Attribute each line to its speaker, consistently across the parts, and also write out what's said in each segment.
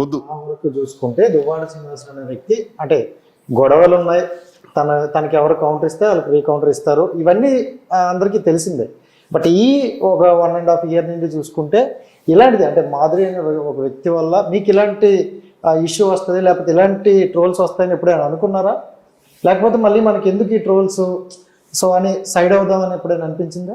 Speaker 1: వరకు చూసుకుంటే దువ్వాడ శ్రీనివాసరావు అనే వ్యక్తి అంటే గొడవలు ఉన్నాయి. తన తనకి ఎవరు కౌంటర్ ఇస్తే వాళ్ళకి రీ కౌంటర్ ఇస్తారు. ఇవన్నీ అందరికీ తెలిసిందే. బట్ ఈ ఒక వన్ అండ్ హాఫ్ ఇయర్ నుండి చూసుకుంటే ఇలాంటిది అంటే మాధురి అనే ఒక వ్యక్తి వల్ల మీకు ఇలాంటి ఇష్యూ వస్తుంది లేకపోతే ఇలాంటి ట్రోల్స్ వస్తాయని ఎప్పుడైనా అనుకున్నారా? లేకపోతే మళ్ళీ మనకి ఎందుకు ఈ ట్రోల్స్ సో అని సైడ్ అవుదామని ఎప్పుడైనా అనిపించిందా?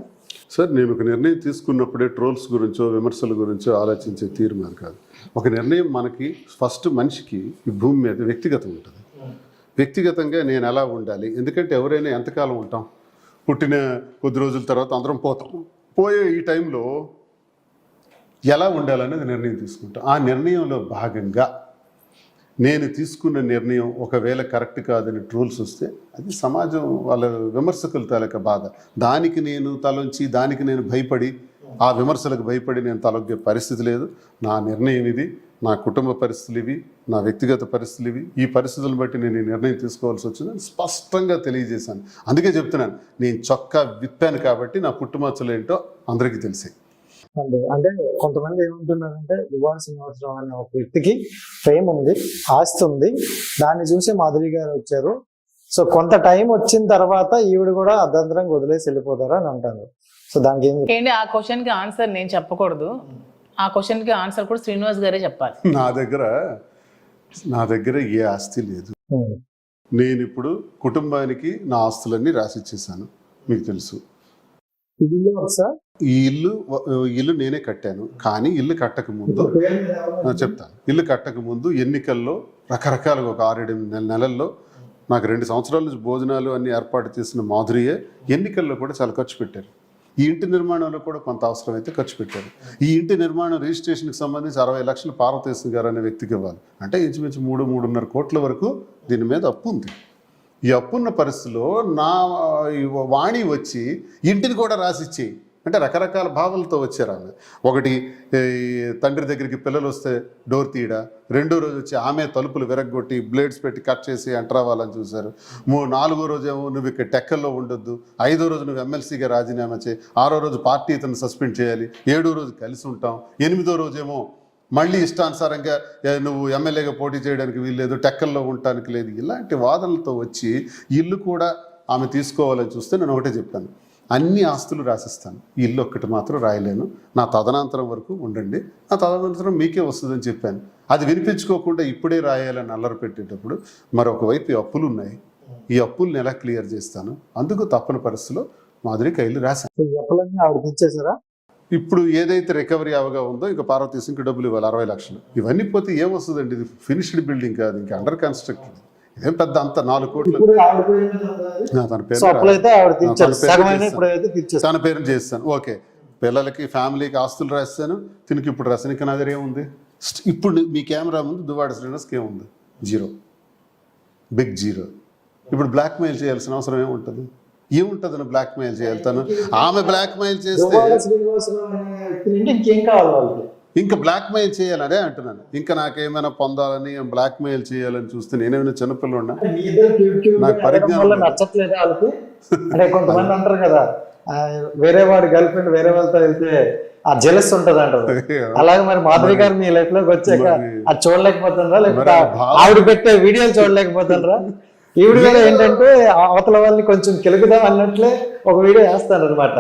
Speaker 2: సార్ నేను ఒక నిర్ణయం తీసుకున్నప్పుడే ట్రోల్స్ గురించో విమర్శల గురించో ఆలోచించే తీరు కాదు. ఒక నిర్ణయం మనకి ఫస్ట్ మనిషికి ఈ భూమి మీద వ్యక్తిగతం ఉంటుంది. వ్యక్తిగతంగా నేను ఎలా ఉండాలి? ఎందుకంటే ఎవరైనా ఎంతకాలం ఉంటాం? పుట్టిన కొద్ది రోజుల తర్వాత అందరం పోతాం. పోయే ఈ టైంలో ఎలా ఉండాలనేది నిర్ణయం తీసుకుంటాం. ఆ నిర్ణయంలో భాగంగా నేను తీసుకున్న నిర్ణయం ఒకవేళ కరెక్ట్ కాదని ట్రోల్స్ వస్తే అది సమాజం వాళ్ళ విమర్శకుల తాలూకా బాధ. దానికి నేను తలొంచి దానికి నేను భయపడి ఆ విమర్శలకు భయపడి నేను తలొగ్గే పరిస్థితి లేదు. నా నిర్ణయం ఇది నా కుటుంబ పరిస్థితులు ఇవి నా వ్యక్తిగత పరిస్థితులు ఇవి. ఈ పరిస్థితులను బట్టి నేను ఈ నిర్ణయం తీసుకోవాల్సి వచ్చిందని స్పష్టంగా తెలియజేశాను. అందుకే చెప్తున్నాను నేను చొక్కా విప్పాను కాబట్టి నా పుట్టుమచ్చలు ఏంటో అందరికీ తెలిసాయి
Speaker 1: అంటే అంటే కొంతమంది ఏమంటున్నారంటే యువాన్ శ్రీనివాసరావు అనే ఒక వ్యక్తికి ఫేమ్ ఉంది ఆస్తి ఉంది. దాన్ని చూసి మాధురి గారు వచ్చారు. సో కొంత టైం వచ్చిన తర్వాత ఈవిడ కూడా అర్ధంతరంగా వదిలేసి వెళ్ళిపోతారు అని అంటారు. సో దానికి
Speaker 3: ఏంటి? ఆ క్వశ్చన్కి ఆన్సర్ నేను చెప్పకూడదు. ఆ క్వశ్చన్కి ఆన్సర్ కూడా శ్రీనివాస్ గారే చెప్పాలి.
Speaker 2: నా దగ్గర నా దగ్గర ఏ ఆస్తి లేదు.
Speaker 1: చెప్తారు?
Speaker 2: నేను ఇప్పుడు కుటుంబానికి నా ఆస్తులన్నీ రాసిచ్చేసాను. మీకు తెలుసు. ఈ ఇల్లు ఇల్లు నేనే కట్టాను. కానీ ఇల్లు కట్టక ముందు చెప్తాను. ఇల్లు కట్టక ముందు ఎన్నికల్లో రకరకాలుగా ఒక ఆరేడు నెల నెలల్లో నాకు రెండు సంవత్సరాల నుంచి భోజనాలు అన్ని ఏర్పాటు చేసిన మాధురియే ఎన్నికల్లో కూడా చాలా ఖర్చు పెట్టారు. ఈ ఇంటి నిర్మాణంలో కూడా కొంత అవసరమైతే ఖర్చు పెట్టారు. ఈ ఇంటి నిర్మాణం రిజిస్ట్రేషన్కి సంబంధించి అరవై లక్షలు పార్వతీశ్వర గారు అనే వ్యక్తికి ఇవ్వాలి. అంటే ఇంచుమించు మూడు మూడున్నర కోట్ల వరకు దీని మీద అప్పు ఉంది. ఈ అప్పున్న పరిస్థితిలో నా ఈ వాణి వచ్చి ఇంటిని కూడా రాసిచ్చేయి. అంటే రకరకాల భావనలతో వచ్చారు ఆమె ఒకటి ఈ తండ్రి దగ్గరికి పిల్లలు వస్తే డోర్ తీయడా? రెండో రోజు వచ్చి ఆమె తలుపులు విరగ్గొట్టి బ్లేడ్స్ పెట్టి కట్ చేసి ఎంటర్ అవ్వాలని చూశారు. మూ నాలుగో రోజేమో నువ్వు ఇక్కడ టెక్కల్లో ఉండొద్దు. ఐదో రోజు నువ్వు ఎమ్మెల్సీగా రాజీనామా చేయి. ఆరో రోజు పార్టీ ఇతను సస్పెండ్ చేయాలి. ఏడో రోజు కలిసి ఉంటాం. ఎనిమిదో రోజేమో మళ్ళీ ఇష్టానుసారంగా నువ్వు ఎమ్మెల్యేగా పోటీ చేయడానికి వీల్లేదు టెక్కల్లో ఉండటానికి లేదు. ఇలాంటి వాదనలతో వచ్చి ఇల్లు కూడా ఆమె తీసుకోవాలని చూస్తే నేను ఒకటే చెప్పాను. అన్ని ఆస్తులు రాసిస్తాను. ఇల్లు ఒక్కటి మాత్రం రాయలేను. నా తదనంతరం వరకు ఉండండి. నా తదనంతరం మీకే వస్తుందని చెప్పాను. అది వినిపించుకోకుండా ఇప్పుడే రాయాలని అల్లరి పెట్టేటప్పుడు మరొక వైపు ఈ అప్పులు ఉన్నాయి. ఈ అప్పుల్ని ఎలా క్లియర్ చేస్తాను? అందుకు తప్పని పరిస్థితిలో మాదిరికి ఇల్లు రాశాను. ఇప్పుడు ఏదైతే రికవరీ అవగా ఉందో ఇంకా పార్వతీస్ ఇంకా డబ్బులు ఇవ్వాలి. అరవై లక్షలు. ఇవన్నీ పోతే ఏమొస్తుందండి ఇది ఫినిష్డ్ బిల్డింగ్ కాదు. ఇంకా అండర్ కన్స్ట్రక్టెడ్ ఇదేం పెద్ద అంత నాలుగు కోట్లు? తన పేరు తన పేరు చేస్తాను. ఓకే. పిల్లలకి ఫ్యామిలీకి ఆస్తులు రాస్తాను తినకి ఇప్పుడు రాసాను ఇంకా నా దగ్గర ఏముంది ఇప్పుడు మీ కెమెరా ముందు దువాడ శ్రీనివాస్కి ఏముంది జీరో. Big zero. ఇప్పుడు బ్లాక్ మెయిల్ చేయాల్సిన అవసరం ఏముంటుంది? ఏముంటుంది బ్లాక్ మెయిల్ చేయాలి తను? ఆమె బ్లాక్ మెయిల్ చేస్తే
Speaker 1: ఇంకేం కావాలి వాళ్ళకి
Speaker 2: ఇంకా బ్లాక్ మెయిల్ చేయాలనే అంటున్నాను. ఇంకా నాకేమైనా పొందాలని బ్లాక్ మెయిల్ చేయాలని చూస్తే నేనేమైనా చిన్నపిల్లన్నా నాకు పరిజ్ఞానం.
Speaker 1: నచ్చట్లేదు వాళ్ళకి? అంటే కొంతమంది అంటారు కదా వేరే వాడి గర్ల్ ఫ్రెండ్ వేరే వాళ్ళతో వెళ్తే ఆ జెలస్ ఉంటది అంటారు. అలాగే మరి మాధురి గారు మీ లైఫ్లోకి వచ్చాక అది చూడలేకపోతుండ్రా లేకపోతే ఆవిడ పెట్టే వీడియోలు చూడలేకపోతుండ్రా ఈవిడ కూడా ఏంటంటే అవతల వాళ్ళని కొంచెం కెలుగుదాం అన్నట్లే ఒక వీడియో వేస్తాను అనమాట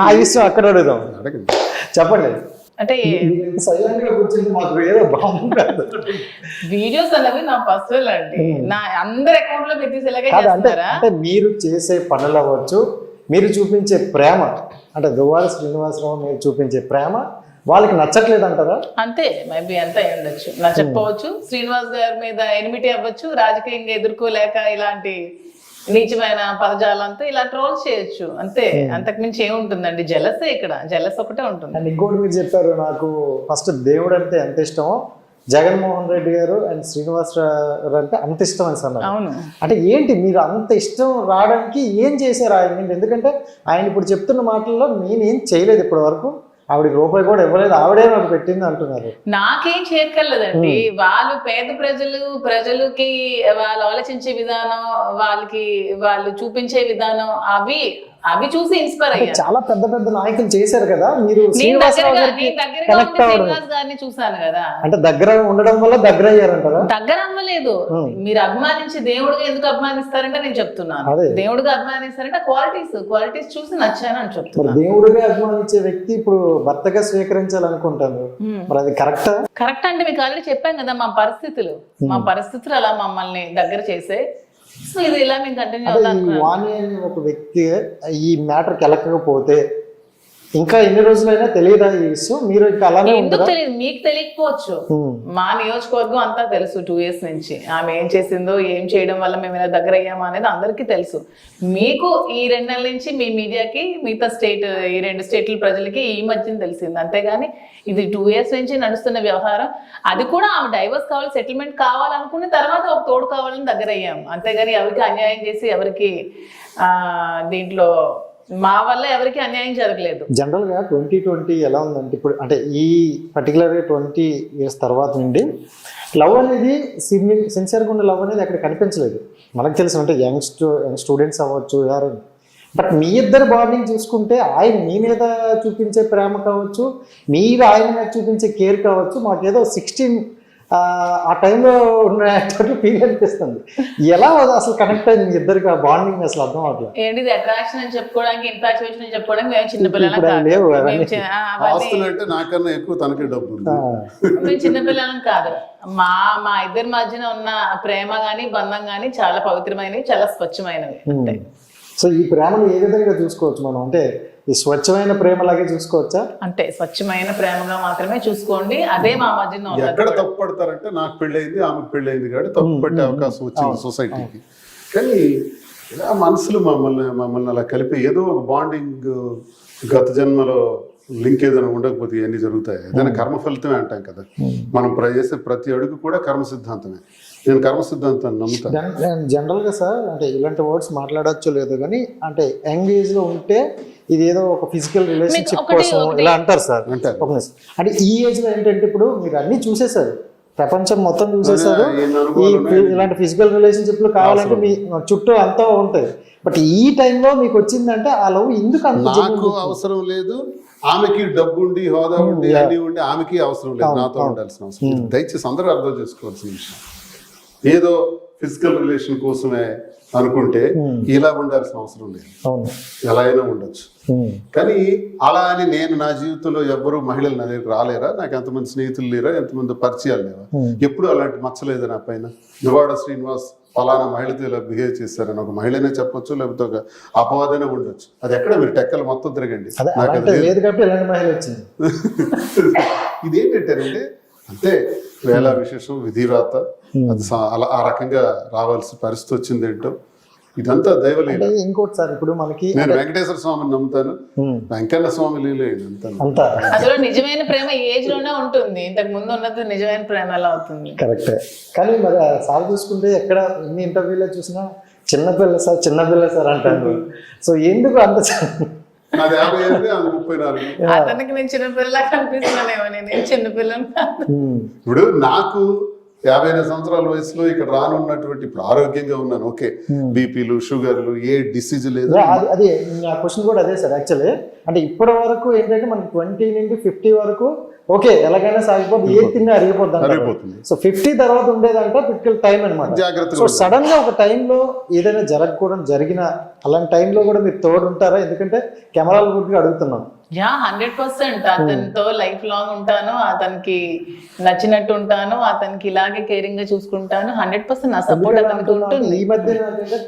Speaker 1: ఆ విషయం అక్కడ అడుగుదాం.
Speaker 2: అడగండి.
Speaker 1: చెప్పండి.
Speaker 3: అంటే వీడియోస్ అనేవి నా పర్సనల్ అండి. నా అందరి అకౌంట్లో పెట్టేసేలాగే
Speaker 1: అంటే మీరు చేసే పనులు అవ్వచ్చు మీరు చూపించే ప్రేమ. అంటే దువ్వారి శ్రీనివాసరావు మీరు చూపించే ప్రేమ వాళ్ళకి నచ్చట్లేదు అంటారా
Speaker 3: అంతే మేబీ అంత అయి ఉండొచ్చు. నా చెప్పవచ్చు శ్రీనివాస్ గారి మీద ఎనిమిటీ అవ్వచ్చు రాజకీయంగా ఎదుర్కోలేక ఇలాంటి నీచమైన పదజాలంతో ఇలా ట్రోల్స్ చేయొచ్చు. అంతే. అంతకుమించి ఏముంటుందండి? జలసే ఇక్కడ. జలస్ ఒకటే ఉంటుంది.
Speaker 1: అండ్ ఇంకోటి మీరు చెప్పారు నాకు ఫస్ట్ దేవుడు అంటే ఎంత ఇష్టమో జగన్మోహన్ రెడ్డి గారు అండ్ శ్రీనివాస్ గారు అంటే అంత ఇష్టం అని అన్నారు
Speaker 3: అవును.
Speaker 1: అంటే ఏంటి మీరు అంత ఇష్టం రావడానికి ఏం చేశారు ఆయన ఎందుకంటే ఆయన ఇప్పుడు చెప్తున్న మాటల్లో నేనేం చేయలేదు ఇప్పటి వరకు ఆవిడకి రూపాయి కూడా ఇవ్వలేదు. ఆవిడే నాకు పెట్టింది అంటున్నారు.
Speaker 3: నాకేం చేయక్కర్లేదండి వాళ్ళు పేద ప్రజలు ప్రజలకి వాళ్ళు ఆలోచించే విధానం వాళ్ళకి వాళ్ళు చూపించే విధానం అవి అవి చూసి ఇన్స్పైర్ అయ్యాను.
Speaker 1: చాలా పెద్ద పెద్ద నాయకులు చేశారు కదా మీరు కనెక్ట్
Speaker 3: గారిని చూసాను కదా.
Speaker 1: అంటే దగ్గర ఉండడం వల్ల దగ్గర అయ్యారంటారా?
Speaker 3: దగ్గర అవ్వలేదు. మీరు అభిమానించి దేవుడిగా ఎందుకు అభిమానిస్తారంటే నేను చెప్తున్నాను. దేవుడిగా అభిమానిస్తారంటే క్వాలిటీస్ క్వాలిటీస్ చూసి నచ్చాను అని చెప్తున్నాను.
Speaker 1: దేవుడిగా అభిమానించే వ్యక్తి ఇప్పుడు భర్తగా స్వీకరించాలనుకుంటాను. మరి అది కరెక్టా?
Speaker 3: కరెక్ట్ అంటే మీకు ఆల్రెడీ చెప్పాం కదా మా పరిస్థితులు. మా పరిస్థితులు అలా మమ్మల్ని దగ్గర చేసే సో ఇది ఇలా మేము కంటిన్యూ
Speaker 1: అంటే
Speaker 3: అవుతాం
Speaker 1: ఈ వాణి అనే ఒక వ్యక్తి ఈ మ్యాటర్కి వెళ్ళకపోతే ఇంకా ఎన్ని రోజులైనా తెలియదా ఈ విషయం మీరు ఇంకా అలానే
Speaker 3: ఎందుకు తెలియదు? మీకు తెలియకపోవచ్చు. మా నియోజకవర్గం అంతా తెలుసు టూ ఇయర్స్ నుంచి. ఆమె ఏం చేసిందో ఏం చేయడం వల్ల మేము ఇలా దగ్గర అయ్యామా అనేది అందరికీ తెలుసు. మీకు ఈ రెండు నెలల నుంచి మీ మీడియాకి మిగతా స్టేట్ ఈ రెండు స్టేట్ల ప్రజలకి ఈ మధ్యన తెలిసింది. అంతేగాని ఇది టూ ఇయర్స్ నుంచి నడుస్తున్న వ్యవహారం. అది కూడా ఆమె డైవర్స్ కావాలి సెటిల్మెంట్ కావాలనుకున్న తర్వాత ఒక తోడు కావాలని దగ్గర అయ్యాం అంతేగాని ఎవరికి అన్యాయం చేసి ఎవరికి ఆ, దీంట్లో మా వల్ల ఎవరికి అన్యాయం జరగలేదు.
Speaker 1: జనరల్గా ట్వంటీ ట్వంటీ ఎలా ఉందంటే ఇప్పుడు అంటే ఈ పర్టికులర్ ట్వంటీ ఇయర్స్ తర్వాత నుండి లవ్ అనేది సిన్సియర్గా ఉన్న లవ్ అనేది అక్కడ కనిపించలేదు. మనకు తెలుసు అంటే యంగ్ యంగ్ స్టూడెంట్స్ అవ్వచ్చు ఎవరు బట్ మీ ఇద్దరు బాండింగ్ చూసుకుంటే ఆయన మీ మీద చూపించే ప్రేమ కావచ్చు మీరు ఆయన మీద చూపించే కేర్ కావచ్చు మాకేదో సిక్స్టీన్ ఆ టైంలో ఉన్నట్టు ఫీల్ అనిపిస్తుంది. ఎలా అసలు కనెక్ట్ అయింది మీ ఇద్దరికి? ఆ బాండింగ్ అసలు అర్థం అవట్లేదు
Speaker 3: ఏంటిది అట్రాక్షన్ అని చెప్పుకోవడానికి ఇన్ఫాక్చుయేషన్ అని చెప్పుకోవడానికి మేము చిన్నపిల్లలం
Speaker 1: లేవు
Speaker 2: ఆస్తులు అంటే నాకన్నా ఎక్కువ తనకే డబ్బు
Speaker 3: మేము చిన్నపిల్లలం కాదు. మా మా ఇద్దరి మధ్యన ఉన్న ప్రేమ గాని బంధం గాని చాలా పవిత్రమైనవి చాలా స్వచ్ఛమైనవి.
Speaker 1: సో ఈ ప్రేమను ఏ విధంగా చూసుకోవచ్చు మనం? అంటే ఈ స్వచ్ఛమైన ప్రేమలాగే చూసుకోవచ్చా?
Speaker 3: అంటే స్వచ్ఛమైన ప్రేమగా మాత్రమే చూసుకోండి. అదే మా మధ్యన ఉన్నది
Speaker 2: ఎక్కడ తప్పు పడతారంటే నాకు పెళ్ళయింది ఆమెకు పెళ్ళయింది కాబట్టి తప్పు పట్టే అవకాశం వచ్చింది సొసైటీకి. కానీ ఇలా మనసులు మమ్మల్ని మమ్మల్ని అలా కలిపి ఏదో ఒక బాండింగ్ గత జన్మలో లింక్ ఏదైనా ఉండకపోతే ఇవన్నీ జరుగుతాయి. ఏదైనా కర్మ ఫలితమే అంటాం కదా. మనం ప్ర- చేసే ప్రతి అడుగు కూడా కర్మ సిద్ధాంతమే. నేను కర్మ సిద్ధాంతాన్ని నమ్ముతాను
Speaker 1: జనరల్గా సార్ అంటే ఇలాంటి వర్డ్స్ మాట్లాడొచ్చో లేదు కానీ అంటే యంగ్ ఏజ్లో ఉంటే ఇది ఏదో ఒక ఫిజికల్ రిలేషన్షిప్ కోసం ఇలా అంటారు సార్.
Speaker 2: అంటారు.
Speaker 1: ఒక నిమిషం. అంటే ఈ ఏజ్లో ఏంటంటే ఇప్పుడు మీరు అన్ని చూసేశారు. ప్రపంచం మొత్తం
Speaker 2: ఎన్ని
Speaker 1: ఈ. ఇలాంటి ఫిజికల్ రిలేషన్షిప్లు కావాలంటే మీ చుట్టూ అంతా ఉంటాయి. బట్ ఈ టైంలో మీకు వచ్చిందంటే ఆ లవ్ ఎందుకు అంత
Speaker 2: నాకు అవసరం లేదు. ఆమెకి డబ్బు ఉండి హోదా ఉండి అన్ని ఉండి ఆమెకి అవసరం లేదు. నాతో ఉండాల్సిన అవసరం లేదు. దయచేసి అందరూ అర్థం చేసుకోవాల్సిన విషయం. ఏదో ఫిజికల్ రిలేషన్ కోసమే అనుకుంటే ఇలా ఉండాల్సిన అవసరం లేదు. ఎలా అయినా ఉండొచ్చు.
Speaker 1: ఉమ్.
Speaker 2: కానీ అలా అని నేను నా జీవితంలో ఎవ్వరూ మహిళలు నా దగ్గర రాలేరా? నాకు ఎంతమంది స్నేహితులు లేరా? ఎంతమంది పరిచయాలు లేవా? ఎప్పుడు అలాంటి మచ్చలేదు నా పైన. దువాడ శ్రీనివాస్ ఫలానా మహిళతో ఇలా బిహేవ్ చేశారని ఒక మహిళనే చెప్పొచ్చు లేకపోతే ఒక అపవాదనే ఉండొచ్చు. అది ఎక్కడ మీరు టెక్కలు మొత్తం తిరగండి.
Speaker 1: అదే
Speaker 2: అది ఇదేంటంటే అంతే వేళ విశేషం విధిరాత అది సా- అలా ఆ రకంగా రావాల్సిన పరిస్థితి వచ్చింది ఏంటో. ఇదంతా దైవలీల.
Speaker 1: అంటే ఇంకోటి సార్ ఇప్పుడు మనకి
Speaker 2: నేను వెంకటేశ్వర స్వామిని నమ్ముతాను.
Speaker 1: ఉమ్.
Speaker 2: వెంకన్న స్వామి లీల ఇదంతా
Speaker 1: అంతా.
Speaker 3: అందులో నిజమైన ప్రేమ ఈ ఏజ్లోనే ఉంటుంది. ఇంతకు ముందు ఉన్నది నిజమైన ప్రేమ ఎలా అవుతుంది.
Speaker 1: కరెక్టే. కానీ మరి సార్ చూసుకుంటే ఎక్కడ ఎన్ని ఇంటర్వ్యూలో చూసినా చిన్నపిల్ల సార్ చిన్నపిల్ల సార్ అంటారు. సో ఎందుకు అంత
Speaker 2: యాభై ఎనిమిది అది ముప్పై నాలుగు.
Speaker 3: అతనికి నేను కనిపిస్తున్నానేమో నేను చిన్నపిల్లని
Speaker 2: ఇప్పుడు నాకు యాభై ఐదు సంవత్సరాల వయసులో ఇక్కడ రానున్నటువంటి ఇప్పుడు ఆరోగ్యంగా ఉన్నాను ఓకే. బీపీలు షుగర్లు ఏ డిసీజ్ లేదు.
Speaker 1: అదే, అది అది నా క్వశ్చన్ కూడా అదే సార్ యాక్చువల్లీ. అంటే ఇప్పటి వరకు ఏంటంటే మనకి ట్వంటీ నుండి ఫిఫ్టీ వరకు ఓకే ఎలాగైనా సాగిపోద్ది ఏది తిన్నా అరిగిపోద్ది.
Speaker 2: అరిగిపోతుంది.
Speaker 1: సో ఫిఫ్టీ తర్వాత ఉండేదంటే క్రిటికల్ టైం అనమాట
Speaker 2: జాగ్రత్తగా
Speaker 1: సో సడన్గా ఒక టైంలో ఏదైనా జరగకూడదు జరిగిన అలాంటి టైంలో కూడా మీరు తోడు ఉంటారా ఎందుకంటే కెమెరాల గురించి అడుగుతున్నాం.
Speaker 3: Yeah hundred percent. అతనితో లైఫ్ లాంగ్ ఉంటాను అతనికి నచ్చినట్టు ఉంటాను అతనికి ఇలాగే కేరింగ్గా చూసుకుంటాను. హండ్రెడ్ పర్సెంట్ నా సపోర్ట్ అతనికి ఉంటుంది.
Speaker 1: ఈ మధ్య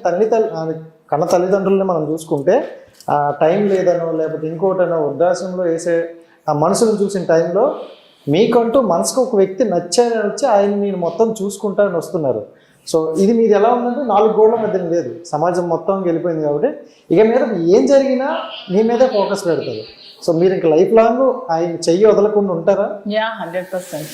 Speaker 1: తల్లి తల్లి కన్న తల్లిదండ్రులని మనం చూసుకుంటే ఆ టైం లేదనో లేకపోతే ఇంకోటనో వృద్ధాశ్రమంలో వేసే ఆ మనసును చూసిన టైంలో మీకంటూ మనసుకు ఒక వ్యక్తి నచ్చారని వచ్చి ఆయన మీరు మొత్తం చూసుకుంటారని వస్తున్నారు. సో ఇది మీది ఎలా ఉందంటే నాలుగు గోడల మధ్య లేదు. సమాజం మొత్తం వెళ్ళిపోయింది కాబట్టి ఇక మీద ఏం జరిగినా మీ మీదే ఫోకస్ పెడతారు. సో మీరు ఇంక లైఫ్ లాంగ్ ఆయన చెయ్యి వదలకుండా ఉంటారా?
Speaker 3: Yeah hundred percent.